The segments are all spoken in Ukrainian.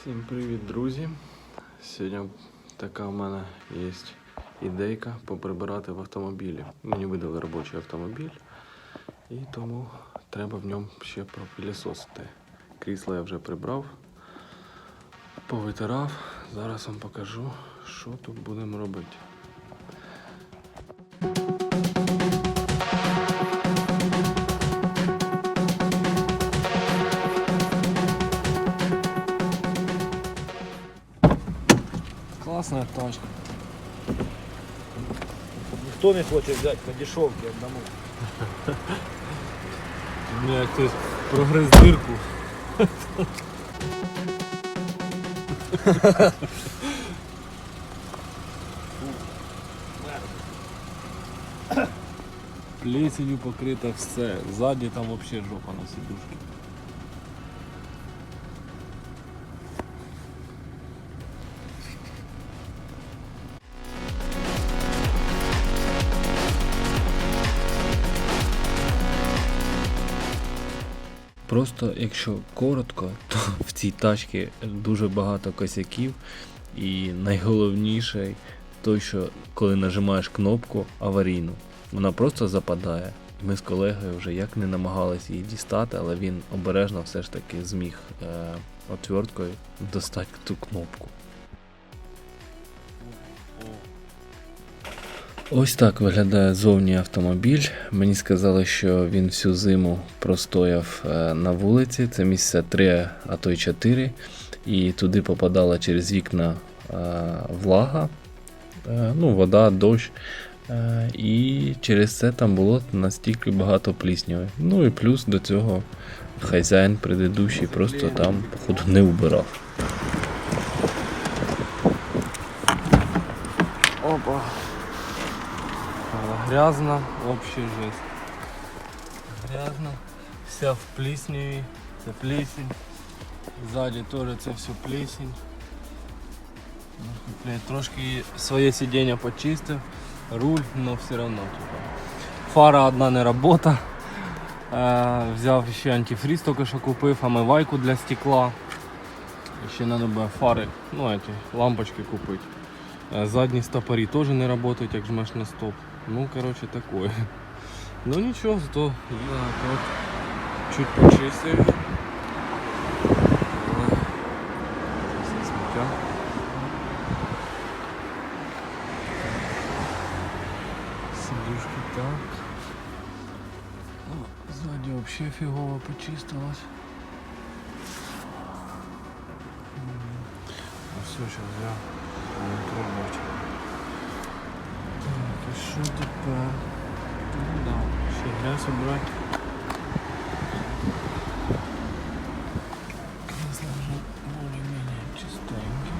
Всім привіт, друзі! Сьогодні така в мене є ідейка поприбирати в автомобілі. Мені видали робочий автомобіль, і тому треба в ньому ще пропилісосити. Крісло я вже прибрав, повитирав. Зараз вам покажу, що тут будемо робити. Классная тачка. Ніхто не хоче взяти по дешевці одному. У меня хтось прогрыз дырку. Плесенью покрито все. Сзади там вообще жопа на сидушке. Просто якщо коротко, то в цій тачці дуже багато косяків. І найголовніше той, що коли нажимаєш кнопку аварійну, вона просто западає. Ми з колегою вже як не намагалися її дістати, але він обережно все ж таки зміг е, отверткою достати ту кнопку. Ось так виглядає зовні автомобіль. Мені сказали, що він всю зиму простояв е, на вулиці. Це місце 3, а то й 4. І туди попадала через вікна е, влага, е, ну, вода, дощ. І через це там було настільки багато плісняви. Ну і плюс до цього хазяїн предыдущий просто там, походу, не вбирав. Опа. Грязно, вообще жесть. Грязно. Вся в плесневі. Це плесень. Ззаді теж це все плесень. Трошки своє сидіння почистив, руль, но все типа. Фара одна не робота. Взяв ще антифриз тільки що купив, омивайку для стекла. Ще треба буде фари, ну эти, лампочки купити. Задні стопорі теж не працюють, як жмеш на стоп. Ну, короче, такое. Ну нічого, зато так, от, чуть сміття. Сидушки так. О, Сзади вообще фигово почистилось. Ну все, сейчас я буду пробовать. І що тепер? Ну да, ще грязь вже более-менее чистенькі.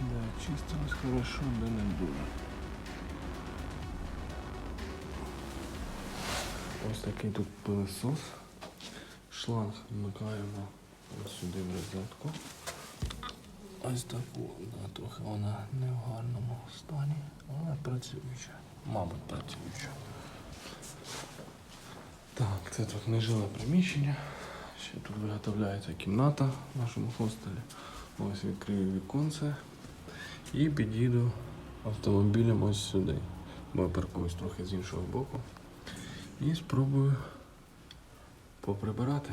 Да, чистилось хорошо, да не дуже. Ось такий тут пилосос. Шланг вмикаємо ось сюди в розетку. Ось таку, трохи вона не в гарному стані, але працююча. Мабуть, працююча. Так, це тут нежиле приміщення. Ще тут виготовляється кімната в нашому хостелі. Ось відкрию віконце і під'їду автомобілем ось сюди. Бо я паркуюсь трохи з іншого боку. І спробую поприбирати.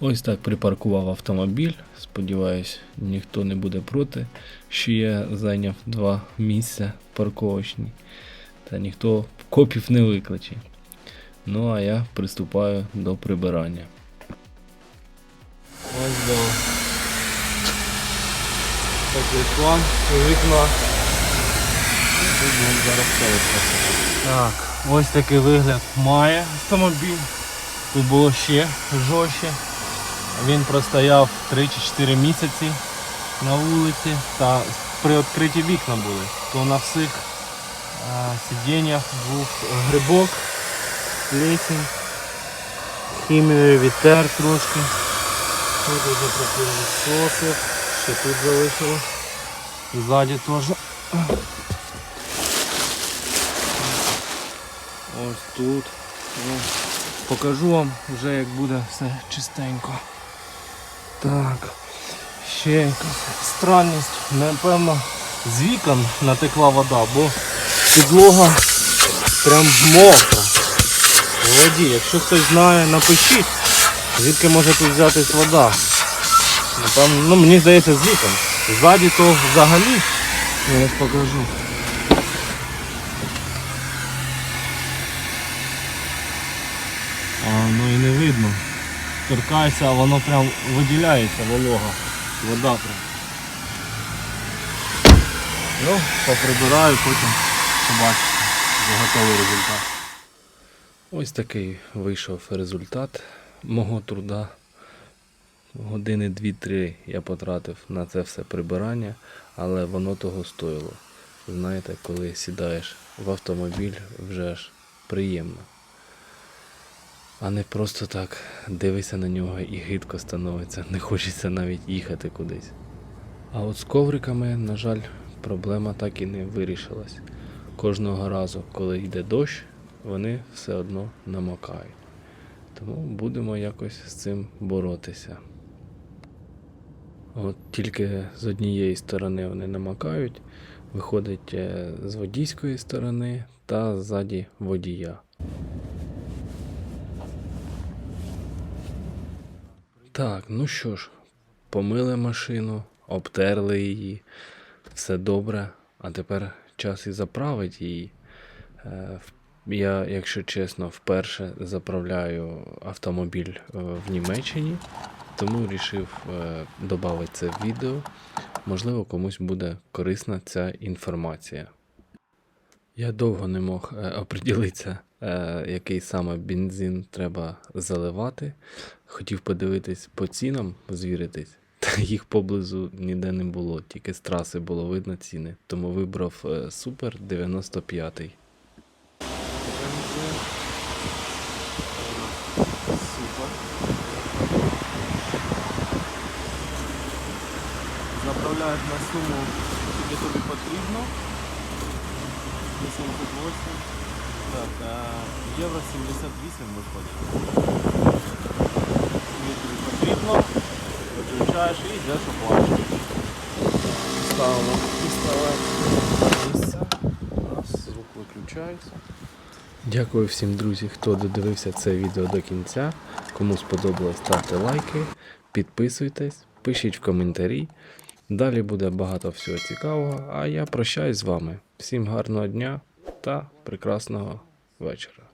Ось так припаркував автомобіль. Сподіваюсь, ніхто не буде проти, що я зайняв два місця парковочні. Та ніхто копів не викличе. Ну а я приступаю до прибирання. Ось до такий план, вікна. Будемо зараз ставити. Так, ось такий вигляд має автомобіль. Тут було ще жорстче. Він простояв 3 чи 4 місяці на вулиці та при відкриті вікна були. То на всіх а, сидіннях був грибок, плесень, хімією відтер трошки. Тут уже пропилососив, ще тут залишилось. Ззаді теж. Ось тут. Ну, Покажу вам вже як буде все чистенько. Так. Ще якась странність. Напевно, з вікон натекла вода, бо підлога прям мокра. Воді. Якщо хтось знає, напишіть, звідки може тут взятись вода. Напевно, ну мені здається з вікон. Ззаді то взагалі. Я ось покажу. А, ну і не видно. Торкається, а воно прям виділяється волога. Вода прям. Ну, поприбираю, потім побачите вже готовий результат. Ось такий вийшов результат мого труда. Години 2-3 я потратив на це все прибирання, але воно того стоїло. Знаєте, коли сідаєш в автомобіль, вже ж приємно. А не просто так дивишся на нього і гидко становиться, не хочеться навіть їхати кудись. А от з ковриками, на жаль, проблема так і не вирішилась. Кожного разу, коли йде дощ, вони все одно намокають. Тому будемо якось з цим боротися. От тільки з однієї сторони вони намокають, виходить е, з водійської сторони та ззаді водія. Так, ну що ж, помили машину, обтерли її, все добре, а тепер час і заправити її. Е, Я, якщо чесно, вперше заправляю автомобіль е, в Німеччині, тому вирішив додати це в відео. Можливо, комусь буде корисна ця інформація. Я довго не мог е, оприділитися, е, який саме бензин треба заливати. Хотів подивитись по цінам, звіритись. Та їх поблизу ніде не було, тільки з траси було видно ціни. Тому вибрав е, Супер 95. Супер. Заправляють на суму, скільки тобі потрібно. 88. Так, а євро 78 виходить. Скільки тобі потрібно, виключаєш і йдеш оплачувати. Ставимо місце. У звук виключається. Дякую всім друзі, хто додивився це відео до кінця. Кому сподобалось, ставте лайки, підписуйтесь, пишіть в коментарі. Далі буде багато всього цікавого. А я прощаюсь з вами. Всім гарного дня та прекрасного вечора.